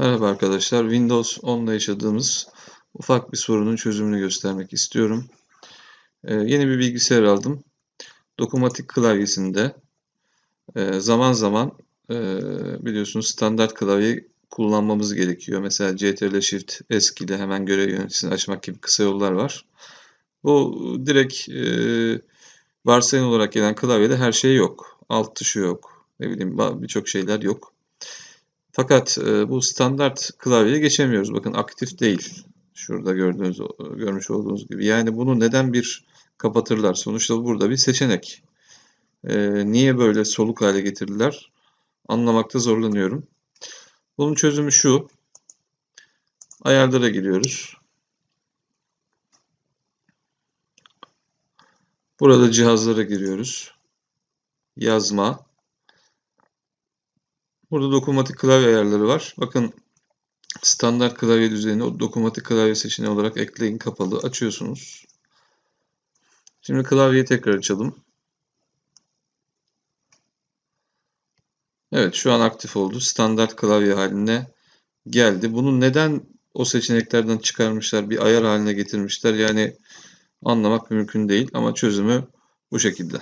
Merhaba arkadaşlar. Windows 10'da yaşadığımız ufak bir sorunun çözümünü göstermek istiyorum. Ee, yeni bir bilgisayar aldım. Dokunmatik klavyesinde e, zaman zaman e, biliyorsunuz standart klavye kullanmamız gerekiyor. Mesela CTRL Shift eski ile hemen görev yöneticisini açmak gibi kısa yollar var. Bu direkt e, varsayım olarak gelen klavyede her şey yok. Alt tuşu yok. Ne bileyim birçok şeyler yok. Fakat e, bu standart klavyeye geçemiyoruz. Bakın aktif değil. Şurada gördüğünüz, görmüş olduğunuz gibi. Yani bunu neden bir kapatırlar? Sonuçta burada bir seçenek. E, niye böyle soluk hale getirdiler? Anlamakta zorlanıyorum. Bunun çözümü şu. Ayarlara giriyoruz. Burada cihazlara giriyoruz. Yazma. Burada dokunmatik klavye ayarları var. Bakın standart klavye düzeyini o dokunmatik klavye seçeneği olarak ekleyin kapalı açıyorsunuz. Şimdi klavyeyi tekrar açalım. Evet şu an aktif oldu. Standart klavye haline geldi. Bunu neden o seçeneklerden çıkarmışlar, bir ayar haline getirmişler? Yani anlamak mümkün değil ama çözümü bu şekilde.